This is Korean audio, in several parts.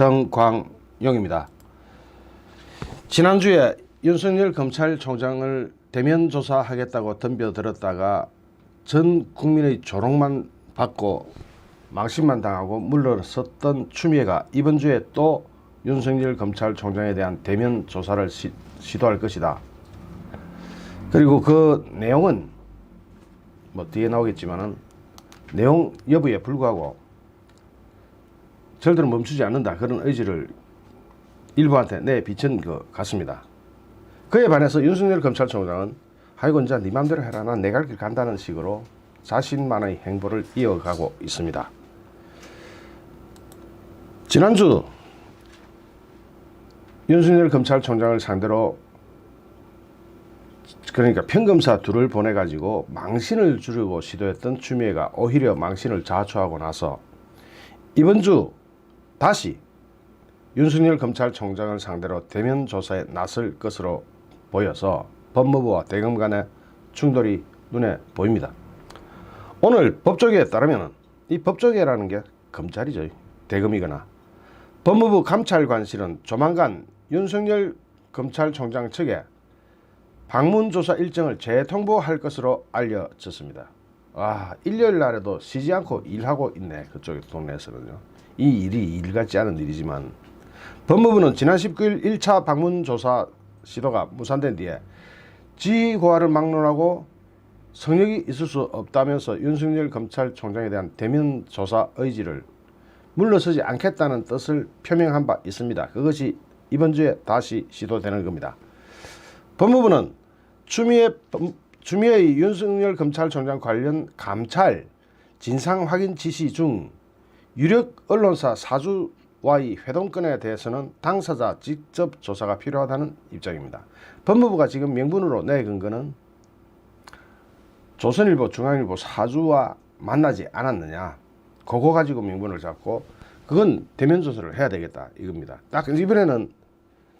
정광용입니다. 지난주에 윤석열 검찰총장을 대면 조사하겠다고 덤벼들었다가 전 국민의 조롱만 받고 망신만 당하고 물러섰던 추미애가 이번 주에 또 윤석열 검찰총장에 대한 대면 조사를 시, 시도할 것이다. 그리고 그 내용은 뭐 뒤에 나오겠지만은 내용 여부에 불구하고 절대로 멈추지 않는다 그런 의지를 일부한테 내비친 것 같습니다. 그에 반해서 윤석열 검찰총장은 아이고 이제 네 맘대로 해라 난 내 갈 길 간다는 식으로 자신만의 행보를 이어가고 있습니다. 지난주 윤석열 검찰총장을 상대로 그러니까 평검사 둘을 보내가지고 망신을 주려고 시도했던 추미애가 오히려 망신을 자초하고 나서 이번 주 다시 윤석열 검찰총장을 상대로 대면 조사에 나설 것으로 보여서 법무부와 대검 간의 충돌이 눈에 보입니다. 오늘 법조계에 따르면 이 법조계라는 게 검찰이죠. 대검이거나 법무부 감찰관실은 조만간 윤석열 검찰총장 측에 방문 조사 일정을 재통보할 것으로 알려졌습니다. 아, 일요일 날에도 쉬지 않고 일하고 있네. 그쪽 동네에서는요. 이 일이 일 같지 않은 일이지만 법무부는 지난 19일 1차 방문 조사 시도가 무산된 뒤에 지휘 고하를 막론하고 성역이 있을 수 없다면서 윤석열 검찰총장에 대한 대면 조사 의지를 물러서지 않겠다는 뜻을 표명한 바 있습니다. 그것이 이번 주에 다시 시도되는 겁니다. 법무부는 추미애 추미애의 윤석열 검찰총장 관련 감찰 진상 확인 지시 중 유력 언론사 사주와의 회동건에 대해서는 당사자 직접 조사가 필요하다는 입장입니다. 법무부가 지금 명분으로 내건 거는 조선일보, 중앙일보 사주와 만나지 않았느냐. 그거 가지고 명분을 잡고 그건 대면 조사를 해야 되겠다 이겁니다. 딱 이번에는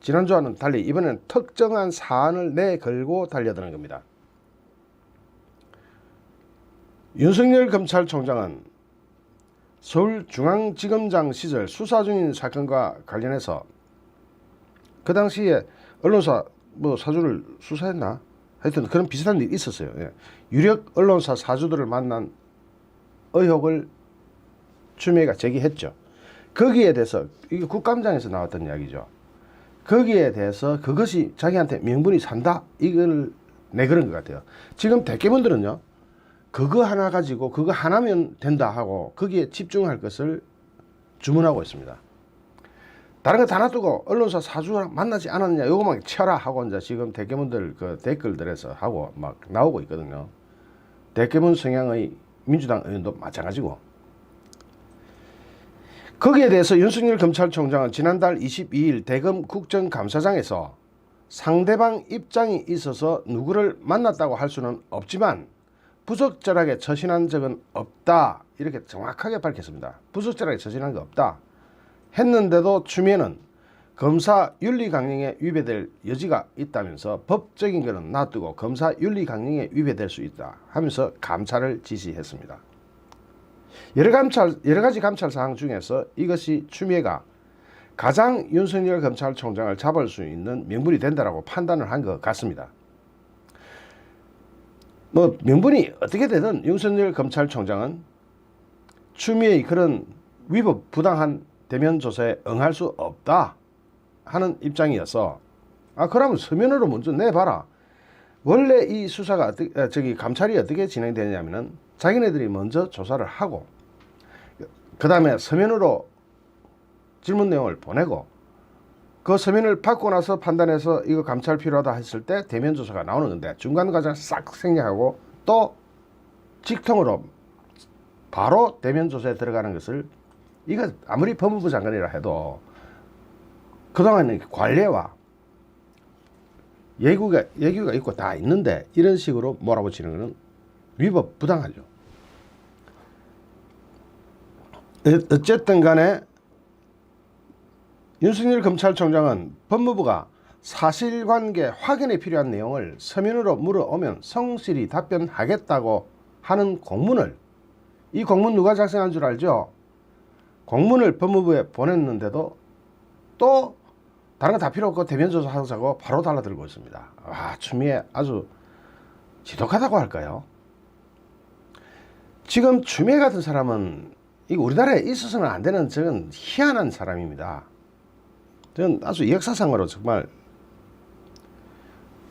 지난주와는 달리 이번에는 특정한 사안을 내걸고 달려드는 겁니다. 윤석열 검찰총장은 서울중앙지검장 시절 수사 중인 사건과 관련해서 그 당시에 언론사 뭐 사주를 수사했나? 하여튼 그런 비슷한 일이 있었어요. 예. 유력 언론사 사주들을 만난 의혹을 추미애가 제기했죠. 거기에 대해서 이게 국감장에서 나왔던 이야기죠. 거기에 대해서 그것이 자기한테 명분이 산다 이걸 내그런 것 같아요. 지금 대깨분들은요. 그거 하나 가지고 그거 하나면 된다 하고 거기에 집중할 것을 주문하고 있습니다. 다른 거 다 놔두고 언론사 사주랑 만나지 않았느냐 요거만 쳐라 하고 이제 지금 대깨문들 그 댓글들에서 하고 막 나오고 있거든요. 대깨문 성향의 민주당 의원도 마찬가지고 거기에 대해서 윤석열 검찰총장은 지난달 22일 대검 국정감사장에서 상대방 입장이 있어서 누구를 만났다고 할 수는 없지만 부적절하게 처신한 적은 없다 이렇게 정확하게 밝혔습니다. 부적절하게 처신한 게 없다 했는데도 추미애는 검사 윤리 강령에 위배될 여지가 있다면서 법적인 것은 놔두고 검사 윤리 강령에 위배될 수 있다 하면서 감찰을 지시했습니다. 여러 감찰 여러 가지 감찰 사항 중에서 이것이 추미애가 가장 윤석열 검찰총장을 잡을 수 있는 명분이 된다라고 판단을 한 것 같습니다. 뭐 명분이 어떻게 되든 윤석열 검찰총장은 추미애의 그런 위법 부당한 대면 조사에 응할 수 없다 하는 입장이어서 아 그러면 서면으로 먼저 내봐라. 원래 이 수사가 어떻게 아, 저기 감찰이 어떻게 진행되냐면은 자기네들이 먼저 조사를 하고 그 다음에 서면으로 질문 내용을 보내고 그 서면을 받고 나서 판단해서 이거 감찰 필요하다 했을 때 대면 조사가 나오는 건데 중간 과정 싹 생략하고 또 직통으로 바로 대면 조사에 들어가는 것을 이거 아무리 법무부 장관이라 해도 그동안은 관례와 예규가 예규가 있고 다 있는데 이런 식으로 몰아붙이는 것은 위법 부당하죠. 어- 어쨌든 간에 윤석열 검찰총장은 법무부가 사실관계 확인에 필요한 내용을 서면으로 물어오면 성실히 답변하겠다고 하는 공문을 이 공문 누가 작성한 줄 알죠? 공문을 법무부에 보냈는데도 또 다른 거 다 필요 없고 대면 조사 하자고 바로 달라들고 있습니다. 와 추미애 아주 지독하다고 할까요? 지금 추미애 같은 사람은 이거 우리나라에 있어서는 안 되는 저건 희한한 사람입니다. 저는 아주 역사상으로 정말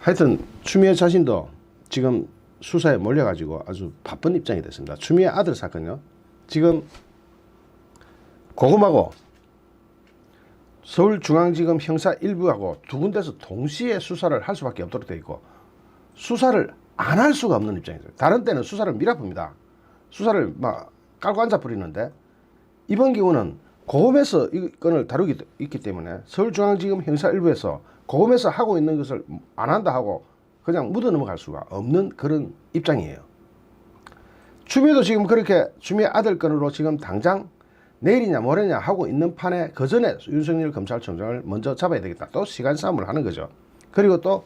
하여튼 추미애 자신도 지금 수사에 몰려가지고 아주 바쁜 입장이 됐습니다. 추미애 아들 사건요. 지금 고금하고 서울중앙지검 형사 1부하고 두 군데서 동시에 수사를 할 수밖에 없도록 돼 있고 수사를 안 할 수가 없는 입장이죠. 다른 때는 수사를 밀어봅니다. 수사를 막 깔고 앉아 버리는데 이번 경우는 고검에서 이 건을 다루기 있기 때문에 서울중앙지검 형사 1부에서 고검에서 하고 있는 것을 안 한다 하고 그냥 묻어 넘어갈 수가 없는 그런 입장이에요. 추미애도 지금 그렇게 추미애 아들 건으로 지금 당장 내일이냐 모레냐 하고 있는 판에 그 전에 윤석열 검찰총장을 먼저 잡아야 되겠다. 또 시간 싸움을 하는 거죠. 그리고 또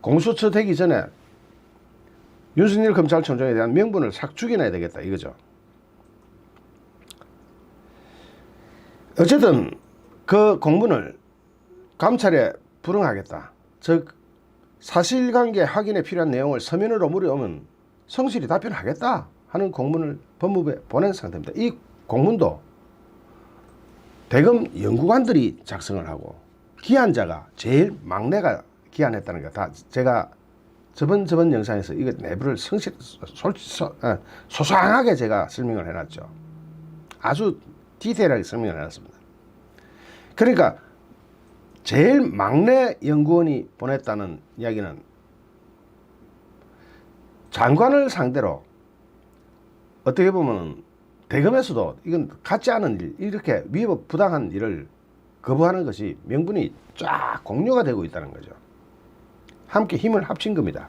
공수처 되기 전에 윤석열 검찰총장에 대한 명분을 싹 죽여놔야 되겠다 이거죠. 어쨌든 그 공문을 감찰에 불응하겠다. 즉 사실관계 확인에 필요한 내용을 서면으로 물어오면 성실히 답변하겠다 하는 공문을 법무부에 보낸 상태입니다. 이 공문도 대검 연구관들이 작성을 하고 기한자가 제일 막내가 기한했다는 거 다 제가 저번 저번 영상에서 이거 내부를 성실 솔, 소, 어, 소소하게 제가 설명을 해놨죠. 아주 디테일하게 설명을 해놨습니다. 그러니까 제일 막내 연구원이 보냈다는 이야기는 장관을 상대로 어떻게 보면 대검에서도 이건 같지 않은 일, 이렇게 위법 부당한 일을 거부하는 것이 명분이 쫙 공유가 되고 있다는 거죠. 함께 힘을 합친 겁니다.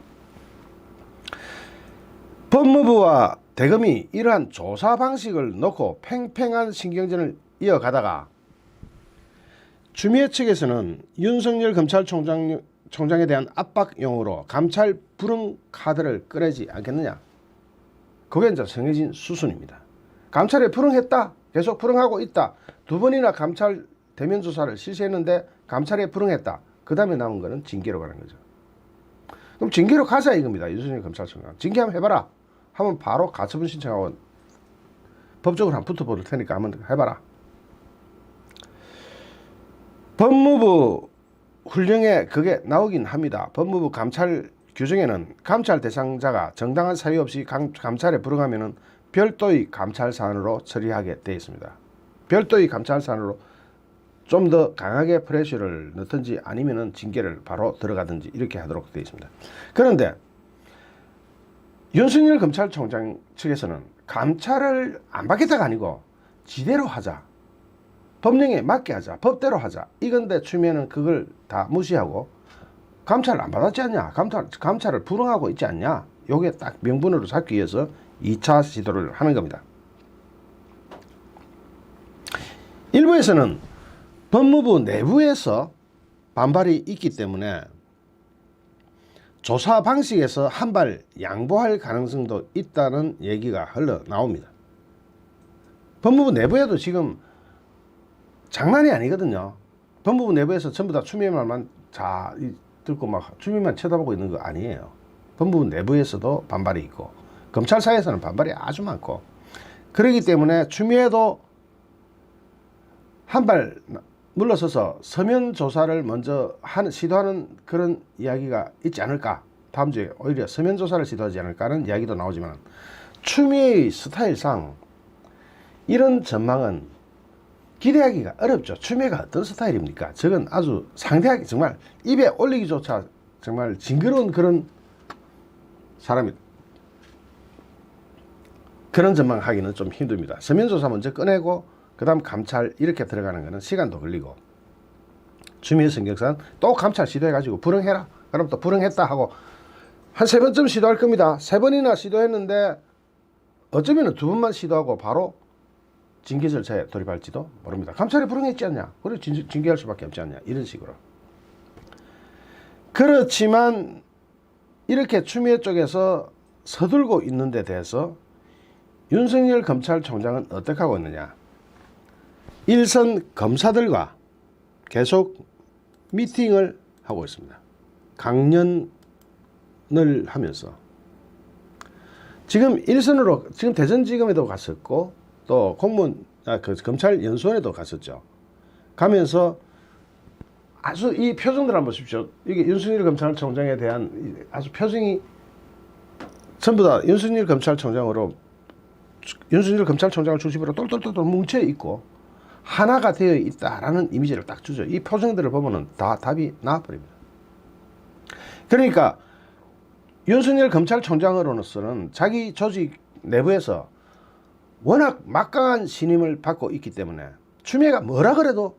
법무부와 대검이 이러한 조사 방식을 놓고 팽팽한 신경전을 이어가다가 추미애 측에서는 윤석열 검찰총장 총장에 대한 압박용으로 감찰 불응 카드를 꺼내지 않겠느냐. 그게 이제 정해진 수순입니다. 감찰에 불응했다. 계속 불응하고 있다. 두 번이나 감찰 대면 조사를 실시했는데 감찰에 불응했다. 그 다음에 남은 거는 징계로 가는 거죠. 그럼 징계로 가자 이겁니다. 윤석열 검찰총장. 징계 한번 해봐라. 하면 바로 가처분 신청하고 법적으로 한번 붙어볼 테니까 한번 해봐라. 법무부 훈령에 그게 나오긴 합니다. 법무부 감찰 규정에는 감찰 대상자가 정당한 사유 없이 감, 감찰에 불응하면은 별도의 감찰 사안으로 처리하게 되어 있습니다. 별도의 감찰 사안으로 좀 더 강하게 프레셔를 넣든지 아니면은 징계를 바로 들어가든지 이렇게 하도록 되어 있습니다. 그런데 윤석열 검찰총장 측에서는 감찰을 안 받겠다가 아니고 지대로 하자. 법령에 맞게 하자. 법대로 하자. 이건데 추미애는 그걸 다 무시하고 감찰을 안 받았지 않냐. 감찰, 감찰을 불응하고 있지 않냐. 요게 딱 명분으로 잡기 위해서 2차 시도를 하는 겁니다. 일부에서는 법무부 내부에서 반발이 있기 때문에 조사 방식에서 한 발 양보할 가능성도 있다는 얘기가 흘러 나옵니다. 법무부 내부에도 지금 장난이 아니거든요. 법무부 내부에서 전부 다 추미애 말만 자 듣고 막 추미애만 쳐다보고 있는 거 아니에요. 법무부 내부에서도 반발이 있고 검찰 사에서는 반발이 아주 많고 그러기 때문에 추미애도 한 발 물러서서 서면 조사를 먼저 하는 시도하는 그런 이야기가 있지 않을까 다음 주에 오히려 서면 조사를 시도하지 않을까는 이야기도 나오지만 추미애의 스타일상 이런 전망은 기대하기가 어렵죠. 추미애가 어떤 스타일입니까? 저건 아주 상대하기 정말 입에 올리기조차 정말 징그러운 그런 사람이 그런 전망하기는 좀 힘듭니다. 서면조사 먼저 꺼내고 그 다음 감찰 이렇게 들어가는 거는 시간도 걸리고 추미애 성격상 또 감찰 시도해가지고 불응해라. 그럼 또 불응했다 하고 한 세 번쯤 시도할 겁니다. 세 번이나 시도했는데 어쩌면 두 번만 시도하고 바로 징계 절차에 돌입할지도 모릅니다. 감찰에 불응했지 않냐? 그래 징- 징계할 수밖에 없지 않냐? 이런 식으로. 그렇지만 이렇게 추미애 쪽에서 서둘고 있는 데 대해서 윤석열 검찰총장은 어떻게 하고 있느냐? 일선 검사들과 계속 미팅을 하고 있습니다. 강연을 하면서 지금 일선으로 지금 대전지검에도 갔었고 또 공무원 아, 그 검찰 연수원에도 갔었죠. 가면서 아주 이 표정들 한번 보십시오. 이게 윤석열 검찰총장에 대한 이 아주 표정이 전부 다 윤석열 검찰총장으로 윤석열 검찰총장을 중심으로 똘똘똘똘 뭉쳐 있고 하나가 되어 있다라는 이미지를 딱 주죠. 이 표정들을 보면은 다 답이 나와버립니다. 그러니까 윤석열 검찰총장으로서는 자기 조직 내부에서 워낙 막강한 신임을 받고 있기 때문에 추미애가 뭐라 그래도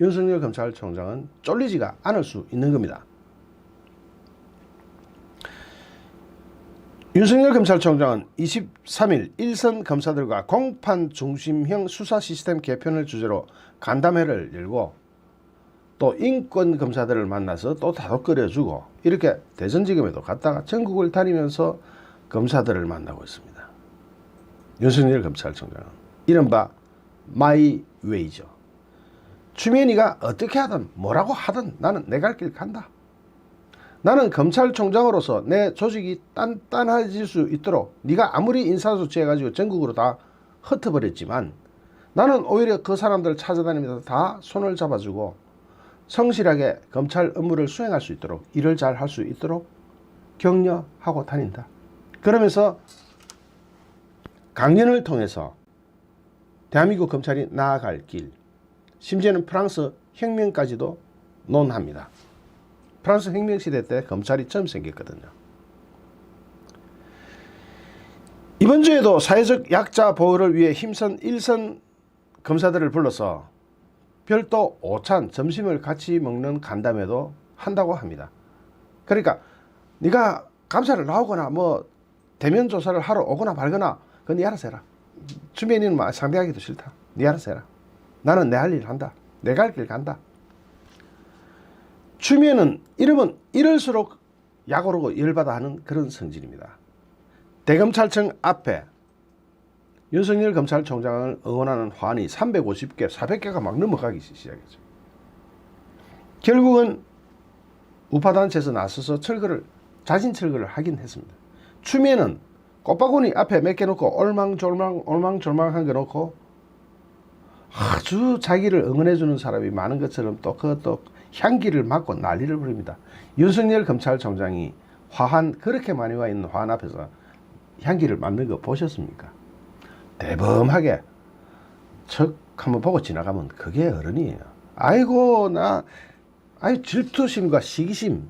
윤석열 검찰총장은 쫄리지가 않을 수 있는 겁니다. 윤석열 검찰총장은 23일 일선 검사들과 공판 중심형 수사 시스템 개편을 주제로 간담회를 열고 또 인권 검사들을 만나서 또 다독거려주고 이렇게 대전지검에도 갔다가 전국을 다니면서 검사들을 만나고 있습니다. 윤석열 검찰총장은 이른바 마이 웨이죠. 추미애니가 어떻게 하든 뭐라고 하든 나는 내 갈 길 간다. 나는 검찰총장으로서 내 조직이 단단해질 수 있도록 네가 아무리 인사조치해가지고 전국으로 다 흩어버렸지만 나는 오히려 그 사람들 찾아다니면서 다 손을 잡아주고 성실하게 검찰 업무를 수행할 수 있도록 일을 잘 할 수 있도록 격려하고 다닌다. 그러면서 강연을 통해서 대한민국 검찰이 나아갈 길, 심지어는 프랑스 혁명까지도 논합니다. 프랑스 혁명 시대 때 검찰이 처음 생겼거든요. 이번 주에도 사회적 약자 보호를 위해 힘선 일선 검사들을 불러서 별도 오찬 점심을 같이 먹는 간담회도 한다고 합니다. 그러니까 네가 감사를 나오거나 뭐 대면 조사를 하러 오거나 말거나 그건 네 알아서 해라. 주변인은 뭐 상대하기도 싫다. 네 알아서 해라. 나는 내 할 일 한다. 내 갈 길 간다. 추미애는 이러면 이럴수록 약오르고 열받아 하는 그런 성질입니다. 대검찰청 앞에 윤석열 검찰총장을 응원하는 환이 350개, 400개가 막 넘어가기 시작했죠. 결국은 우파단체에서 나서서 철거를, 자진 철거를 하긴 했습니다. 추미애는 꽃바구니 앞에 몇 개 놓고 올망졸망, 올망졸망한 거 놓고 아주 자기를 응원해주는 사람이 많은 것처럼 또 그것도 향기를 맡고 난리를 부립니다. 윤석열 검찰총장이 화한 그렇게 많이 와 있는 화한 앞에서 향기를 맡는 거 보셨습니까? 대범하게 척 한번 보고 지나가면 그게 어른이에요. 아이고 나 아이 질투심과 시기심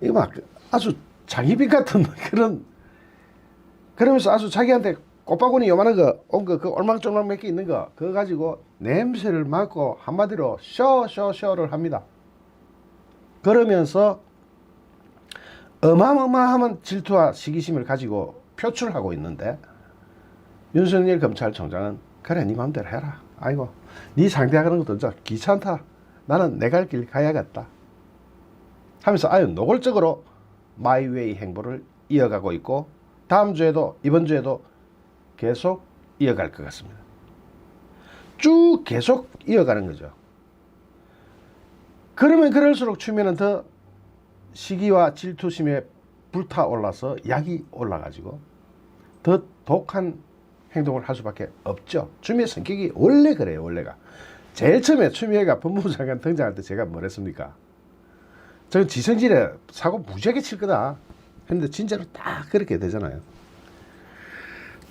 이거 막 아주 장희빈 같은 그런 그러면서 아주 자기한테 꽃바구니 요만한 거, 온 거, 그 얼망졸망 몇 개 있는 거, 그거 가지고 냄새를 맡고 한마디로 쇼, 쇼, 쇼를 합니다. 그러면서 어마어마한 질투와 시기심을 가지고 표출하고 있는데 윤석열 검찰총장은 그래 네 마음대로 해라. 아이고 네 상대하는 것도 저 귀찮다. 나는 내 갈 길 가야겠다. 하면서 아유 노골적으로 마이웨이 행보를 이어가고 있고 다음 주에도 이번 주에도 계속 이어갈 것 같습니다. 쭉 계속 이어가는 거죠. 그러면 그럴수록 추면은 더 시기와 질투심에 불타올라서 약이 올라가지고 더 독한 행동을 할 수밖에 없죠. 추미애 성격이 원래 그래요, 원래가. 제일 처음에 추미애가 법무부 장관 등장할 때 제가 뭐랬습니까? 저는 지성질에 사고 무지하게 칠 거다. 했는데 진짜로 딱 그렇게 되잖아요.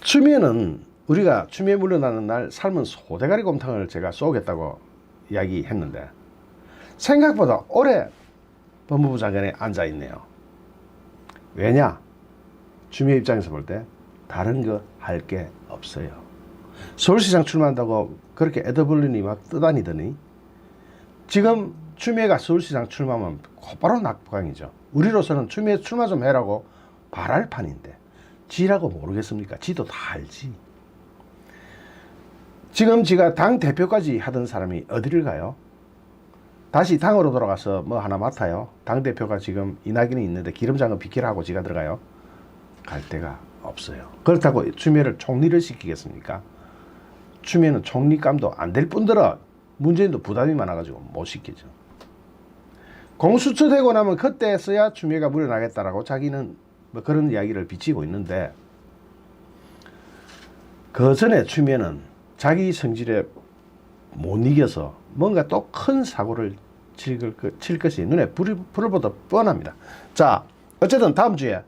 추미애는 우리가 추미애 물러나는 날 삶은 소대가리 곰탕을 제가 쏘겠다고 이야기했는데 생각보다 오래 법무부 장관에 앉아 있네요. 왜냐? 추미애 입장에서 볼 때 다른 거 할 게 없어요. 서울시장 출마한다고 그렇게 애더블린이 막 떠다니더니 지금 추미애가 서울시장 출마하면 곧바로 낙방이죠. 우리로서는 추미애 출마 좀 해라고 바랄 판인데 지라고 모르겠습니까? 지도 다 알지. 지금 지가 당 대표까지 하던 사람이 어디를 가요? 다시 당으로 돌아가서 뭐 하나 맡아요. 당 대표가 지금 이낙연이 있는데 기름장은 비키라고 지가 들어가요. 갈 데가 없어요. 그렇다고 추미애를 총리를 시키겠습니까? 추미애는 총리감도 안 될 뿐더러 문재인도 부담이 많아가지고 못 시키죠. 공수처 되고 나면 그때서야 추미애가 물러나겠다라고 자기는 뭐 그런 이야기를 비치고 있는데 그 전에 추미애는 자기 성질에 못 이겨서 뭔가 또 큰 사고를 칠, 것이 눈에 불이, 불을 보듯 뻔합니다. 자, 어쨌든 다음 주에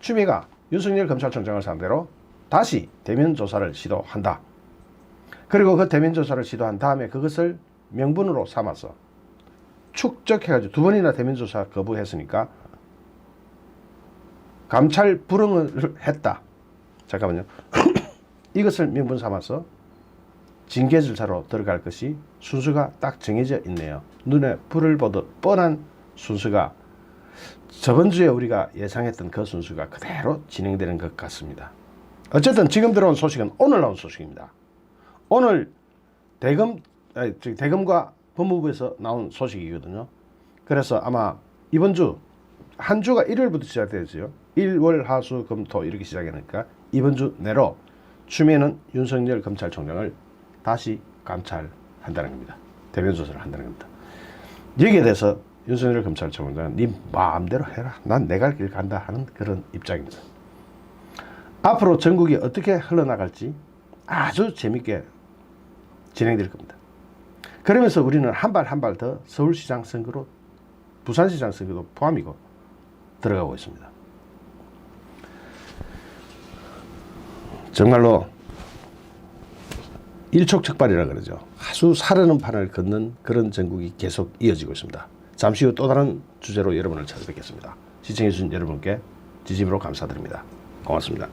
추미애가 윤석열 검찰총장을 상대로 다시 대면 조사를 시도한다. 그리고 그 대면 조사를 시도한 다음에 그것을 명분으로 삼아서 축적해가지고 두 번이나 대면 조사 거부했으니까 감찰 불응을 했다. 잠깐만요. 이것을 명분 삼아서 징계 절차로 들어갈 것이 순서가 딱 정해져 있네요. 눈에 불을 보듯 뻔한 순서가 저번 주에 우리가 예상했던 그 순서가 그대로 진행되는 것 같습니다. 어쨌든 지금 들어온 소식은 오늘 나온 소식입니다. 오늘 대검 아니, 대검과 법무부에서 나온 소식이거든요. 그래서 아마 이번 주 한 주가 일요일부터 시작되죠. 일월 하수 금토 이렇게 시작하니까 이번 주 내로 추미애는 윤석열 검찰총장을 다시 감찰한다는 겁니다. 대면 조사를 한다는 겁니다. 여기에 대해서 윤석열 검찰총장은 네 마음대로 해라. 난 내 갈 길 간다 하는 그런 입장입니다. 앞으로 전국이 어떻게 흘러나갈지 아주 재밌게 진행될 겁니다. 그러면서 우리는 한 발 한 발 더 서울시장 선거로 부산시장 선거도 포함이고 들어가고 있습니다. 정말로 일촉즉발이라 그러죠. 아주 사르는 판을 걷는 그런 전국이 계속 이어지고 있습니다. 잠시 후 또 다른 주제로 여러분을 찾아뵙겠습니다. 시청해주신 여러분께 지짐으로 감사드립니다. 고맙습니다.